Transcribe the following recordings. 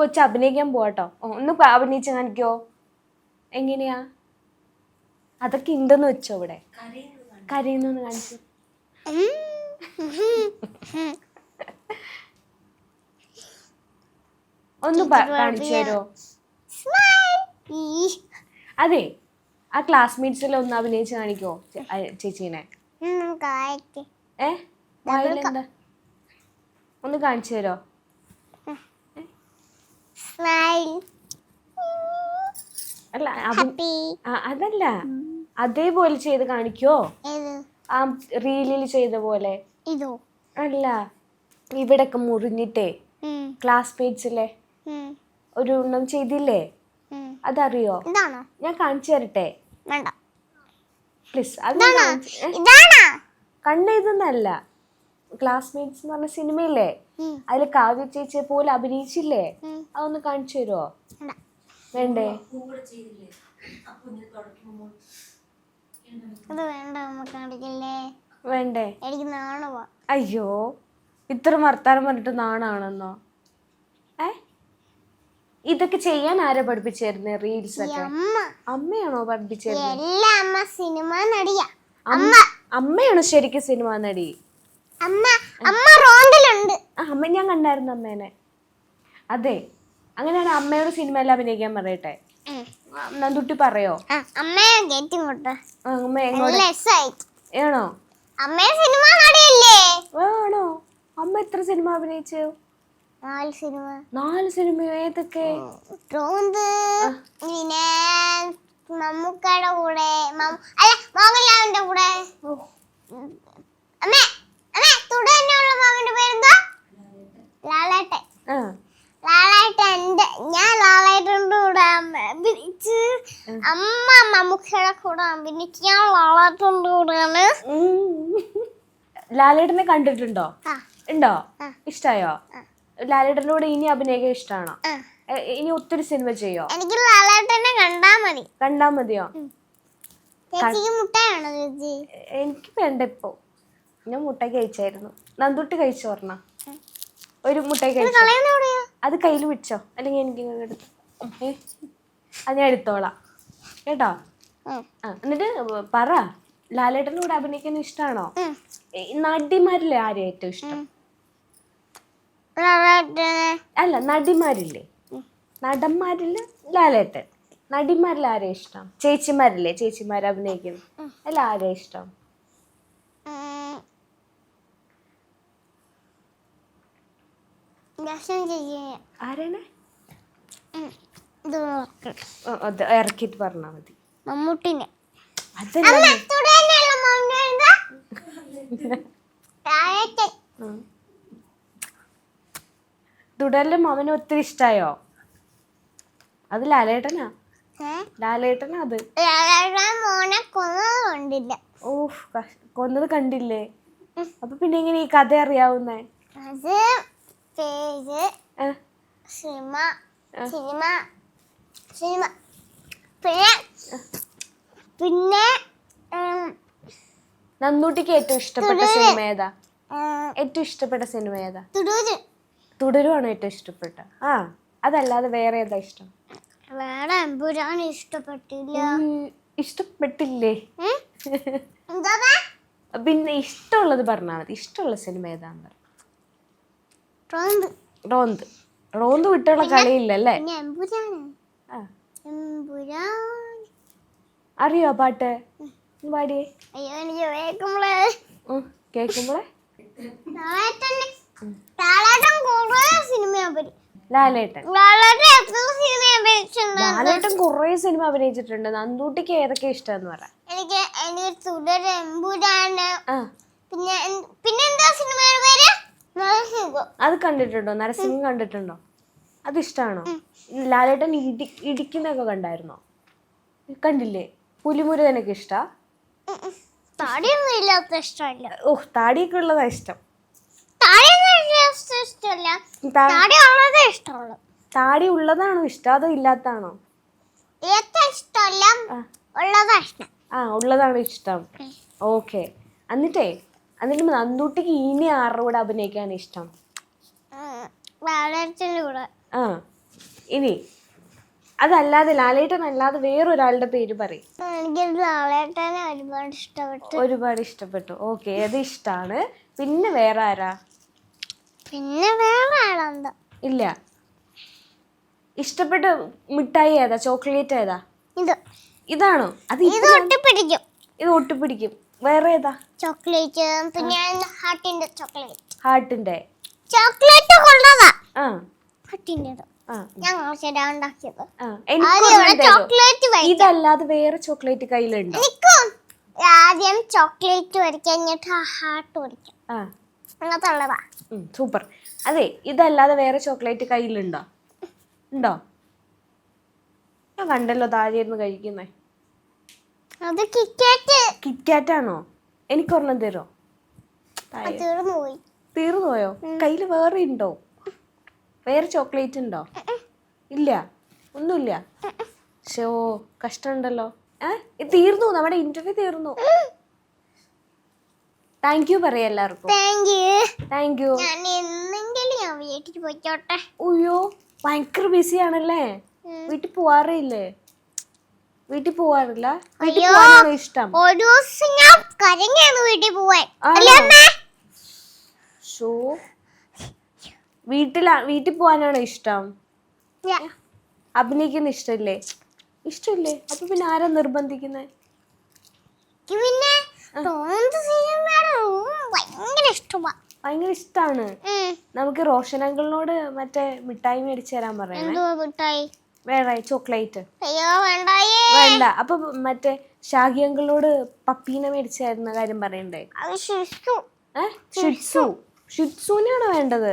കൊച്ചു അഭിനയിക്കാൻ പോവാട്ടോ. ഒന്ന് അഭിനയിച്ച് കാണിക്കോ. എങ്ങനെയാ? അതൊക്കെ ഉണ്ടെന്ന് വെച്ചോ ഇവിടെ. കരയുന്നു കാണിച്ചു. ഒന്ന് കാണിച്ചു തരുമോ അതെ ആ ക്ലാസ്മേറ്റ്സിൽ ഒന്ന് അഭിനയിച്ച് കാണിക്കോ ചേച്ചീനെ. ഏ? ഒന്ന് കാണിച്ചു തരോ അല്ല അതല്ല. അതേപോലെ ചെയ്ത് കാണിക്കോ? ആ റീലിൽ ചെയ്ത പോലെ. ഇതോ? അല്ല ഇവിടൊക്കെ മുറിഞ്ഞിട്ടേ. ക്ലാസ് പേജിലെ ഒരു എണ്ണം ചെയ്തില്ലേ. അതറിയോ? ഞാൻ കാണിച്ചു തരട്ടെ? പ്ലീസ് അത് കണ്ട ഇതൊന്നല്ല. ക്ലാസ്മേറ്റ്സ് എന്ന് പറഞ്ഞ സിനിമയില്ലേ അതിൽ കാവ്യ ചേച്ചിയെ പോലെ അഭിനയിച്ചില്ലേ? അതൊന്ന് കാണിച്ചു തരുമോ വേണ്ട? നമുക്ക് കാണിക്കല്ലേ വേണ്ടേ? എനിക്ക് നാണവാ അയ്യോ ഇത്ര വർത്താനം പറഞ്ഞിട്ട് നാണാണെന്നോ? ഏ? ഇതൊക്കെ ചെയ്യാൻ ആരാ പഠിപ്പിച്ചായിരുന്നേ റീൽസ് ഒക്കെ? അമ്മ. അമ്മയാണോ പഠിപ്പിച്ചിരുന്നത് അമ്മ സിനിമ നടിയാ. അമ്മ അമ്മയാണോ ശരിക്കും സിനിമ നടി? അമ്മ അമ്മ റോണ്ടിലുണ്ട്. അമ്മ ഞാൻ കണ്ടായിരുന്നു അമ്മേനെ. അതെ അങ്ങനെയാണ് അമ്മയോട് സിനിമയിൽ അഭിനയിക്കാൻ പറയട്ടെ നന്ദുട്ടി പറയോ? അമ്മയെ കയറ്റി അമ്മ എങ്ങോട്ട്? ആണോ? അമ്മയെ സിനിമ നടിയല്ലേ? ആണോ? അമ്മ എത്ര സിനിമ അഭിനയിച്ചു? നാല് സിനിമ. നാല് സിനിമ ഏതൊക്കെ? റോന്ത് പിന്നെ മമ്മൂക്കയുടെ കൂടെ അല്ല മോഹൻലാലിന്റെ കൂടെ. അമ്മേ അമ്മേ തുടങ്ങിയുള്ള മാമന്റെ പേരെന്താ ലാലേട്ടൻ ആ ലാലേട്ടന്റെ ഞാൻ ലാലേട്ടന്റെ കൂടെ അഭിനയിച്ച് അമ്മ മമ്മൂക്കയുടെ കൂടെ അഭിനയിക്കാൻ വളർത്തുണ്ട് കൂടെയാണ്. ലാലേട്ടനെ കണ്ടിട്ടുണ്ടോ? ഉണ്ടോ? ഇഷ്ടായോ. ലാലേട്ടന്റെ കൂടെ ഇനി അഭിനയിക്കാൻ ഇഷ്ടമാണോ ഇനി ഒത്തിരി സിനിമ ചെയ്യോ? എനിക്ക് ലാലേട്ടനെ കണ്ടാ മതി. കണ്ടാ മതിയോ? എനിക്ക് വേണ്ട ഇപ്പോ. ഞാൻ മുട്ട കഴിച്ചായിരുന്നു. നന്ദുട്ടി കഴിച്ചു പറഞ്ഞ ഒരു മുട്ട കഴിച്ചു? അത് കയ്യിൽ പിടിച്ചോ? അല്ലെങ്കിൽ എനിക്ക് എടുത്തു. അത് ഞാൻ എടുത്തോളാം. കേട്ടോ. ആ. എന്നിട്ട് പറ ലാലേട്ടന്റെ കൂടെ അഭിനയിക്കാൻ ഇഷ്ടമാണോ. നടിമാരില്ലേ ആരെയും ഏറ്റവും ഇഷ്ടം? അല്ല നടിമാരില്ലേ? നടന്മാരിൽ ലാലേട്ടൻ. നടിമാരിൽ ആരെയും ഇഷ്ടം? ചേച്ചിമാരില്ലേ? ചേച്ചിമാർ അഭിനയിക്കുന്നു അല്ല ആരെയും ഇഷ്ടം? ആരാണ്? ഇത് പറഞ്ഞാ മതി. മമ്മൂട്ടിനെ. തുടരൽ മമന് ഒത്തിരി ഇഷ്ടായോ? അത് ലാലേട്ടനാ? ലാലേട്ടനാ അത്. മോനെ കൊന്നത് കണ്ടില്ല ഓഹ് കൊന്നത് കണ്ടില്ലേ? അപ്പൊ പിന്നെ എങ്ങനെ ഈ കഥ അറിയാവുന്നേ? അത് പേര്? സിനിമ സിനിമ സിനിമ പിന്നെ പിന്നെ നന്നൂട്ടിക്ക് ഏറ്റവും ഇഷ്ടപ്പെട്ട സിനിമ ഏതാ? ഏറ്റവും ഇഷ്ടപ്പെട്ട സിനിമ ഏതാ? തുടരുവാണ് ഏറ്റവും ഇഷ്ടപ്പെട്ട? ആ അതല്ലാതെ വേറെ ഏതാ ഇഷ്ടം? വേറെ ഇഷ്ടപ്പെട്ടില്ല. ഇഷ്ടപ്പെട്ടില്ലേ? പിന്നെ ഇഷ്ടമുള്ളത് പറഞ്ഞാൽ മതി. ഇഷ്ടമുള്ള സിനിമ ഏതാന്ന് റോന്ത്. റോന്ത്. വിട്ടുള്ള കളിയില്ലല്ലേ? അറിയോ പാട്ട്? പാടിയേ അയ്യോ എനിക്ക് കേൾക്കുമ്പോളെ. ലാലേട്ടൻ കുറേ സിനിമ ലാലേട്ടൻ. കുറേ സിനിമ അഭിനയിച്ചിട്ടുണ്ട്. നന്ദൂട്ടിക്ക് ഏതൊക്കെ ഇഷ്ടമെന്ന് പറ. എനിക്ക് എനിക്ക് പിന്നെ പിന്നെന്താ സിനിമയുടെ പേര്? നരസിംഹം. അത് കണ്ടിട്ടുണ്ടോ? നരസിംഹം കണ്ടിട്ടുണ്ടോ? അത് ഇഷ്ടമാണോ ലാലേട്ടൻ ഇടി ഇടിക്കുന്നൊക്കെ കണ്ടായിരുന്നോ? കണ്ടില്ലേ? പുലിമുരുകനൊക്കെ ഇഷ്ടാ. താടിയൊന്നും ഇല്ലാത്ത ഇഷ്ടമല്ല. ഓഹ് താടിയൊക്കെ ഉള്ളതാ ഇഷ്ടം. താടി ഉള്ളതാണോ ഇഷ്ടം? അതോ ഇല്ലാത്തതാണോ? ഇഷ്ടമല്ല ആ. ഉള്ളതാ ഇഷ്ടം. ആ ഉള്ളതാണ് ഇഷ്ടം. ഓക്കെ. എന്നിട്ടേ എന്നിട്ട് നന്ദൂട്ടിക്ക് ഇനി ആരുടെ കൂടെ അഭിനയിക്കാൻ ഇഷ്ടം? കൂടെ. ആ ഇനി. അതല്ലാതെ ലാലേട്ടൻ അല്ലാതെ വേറൊരാളുടെ പേര് പറയും. എനിക്ക് ലാലേട്ടനെ ഒരുപാട് ഇഷ്ടപ്പെട്ടു. ഒരുപാട് ഇഷ്ടപ്പെട്ടു. ഓക്കെ അത് ഇഷ്ടാണ്. പിന്നെ വേറെ ആരാ? പിന്നെ വേറെ ഇല്ല. ഇഷ്ടപ്പെട്ട മിഠായി ഏതാ? ചോക്ലേറ്റ് ഏതാ? ഇത്. ഇതാണോ? അത് ഇത് ഒട്ടിപ്പിടിക്കും. ഇത് ഒട്ടിപ്പിടിക്കും. വേറെ ഏതാ? ചോക്ലേറ്റ്. പിന്നെ ഹാർട്ടിന്റെ ചോക്ലേറ്റ്. ഹാർട്ടിന്റെ ചോക്ലേറ്റ് കൊള്ളതാ. ആ. ശരിയാ ഉണ്ടാക്കിയത്. ആ. ആദ്യം ഇവിടെ എനിക്ക് ചോക്ലേറ്റ് വരയ്ക്കാം ഇതല്ലാതെ വേറെ ചോക്ലേറ്റ് കയ്യിലുണ്ടോ? എനിക്കും. ആദ്യം ചോക്ലേറ്റ് വരയ്ക്കാം എന്നിട്ട് ഹാർട്ട് വരയ്ക്കാം ആ. അങ്ങനത്തെ ഉള്ളതാ സൂപ്പർ. അതെ ഇതല്ലാതെ വേറെ ചോക്ലേറ്റ് കയ്യിലുണ്ടോ? ഉണ്ടോ? ഞാൻ കണ്ടല്ലോ താഴെ ഇരുന്ന് കഴിക്കുന്നേ. അത് കിക്കറ്റ്. കിറ്റ്കാറ്റ് ആണോ എനിക്കൊരെണ്ണം തരോ അത് തീർന്നു പോയി തീർന്നു പോയോ കയ്യിൽ വേറെ ഉണ്ടോ? വേറെ ചോക്ലേറ്റ് ഉണ്ടോ? ഇല്ല ഒന്നുമില്ല. ഷോ കഷ്ടമുണ്ടല്ലോ. ഏ തീർന്നു നമ്മുടെ ഇന്റർവ്യൂ തീർന്നു. താങ്ക് യു പറയാം എല്ലാവർക്കും. താങ്ക് യു താങ്ക് യു ഞാൻ എന്നെങ്കിലും ഞാൻ വീട്ടിൽ പോയിക്കോട്ടെ. അയ്യോ ഭയങ്കര ബിസി ആണല്ലേ? വീട്ടിൽ പോവാറേ ഇല്ലേ? വീട്ടിൽ പോവാറില്ല? വീട്ടിൽ. ഇഷ്ടം? ഒരു ദിവസം ഞാൻ കരങ്ങാണ് വീട്ടിൽ പോവാൻ. ആണോ? അല്ലേ ഷോ വീട്ടിലാ വീട്ടിൽ പോവാനാണോ ഇഷ്ടം. അഭിനയിക്കുന്ന ഇഷ്ടമില്ലേ ഇഷ്ടമില്ലേ അപ്പൊ പിന്നെ ആരാ നിർബന്ധിക്കുന്നത് പിന്നെ ഭയങ്കര ഇഷ്ടമാ. ഭയങ്കര ഇഷ്ടമാണ്. നമുക്ക് റോഷൻ അങ്കിളിനോട് മറ്റേ മിഠായി മേടിച്ചു തരാൻ പറയാം വേണ്ട ചോക്ലേറ്റ്. വേണ്ട. അപ്പൊ മറ്റേ ഷാഗി അങ്കിളിനോട് പപ്പീനെ മേടിച്ചു തരുന്ന കാര്യം പറയണ്ടേ? ഷിറ്റ്സു ഷിറ്റ്സുവിനാണോ വേണ്ടത്.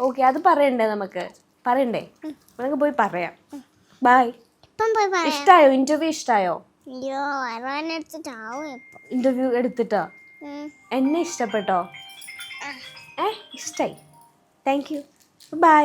ഓക്കെ അത് പറയണ്ടേ നമുക്ക്? പറയണ്ടേ? നമുക്ക് പോയി പറയാം. ബൈ ഇപ്പം പോയി പറയാം. ഇഷ്ടായോ? ഇന്റർവ്യൂ ഇഷ്ടായോ? അയ്യോ വരാനെടുത്തിട്ടാവും ഇപ്പൊ. ഇന്റർവ്യൂ എടുത്തിട്ടോ? എന്നെ ഇഷ്ടപ്പെട്ടോ? ഏ ഇഷ്ടായി. Thank you bye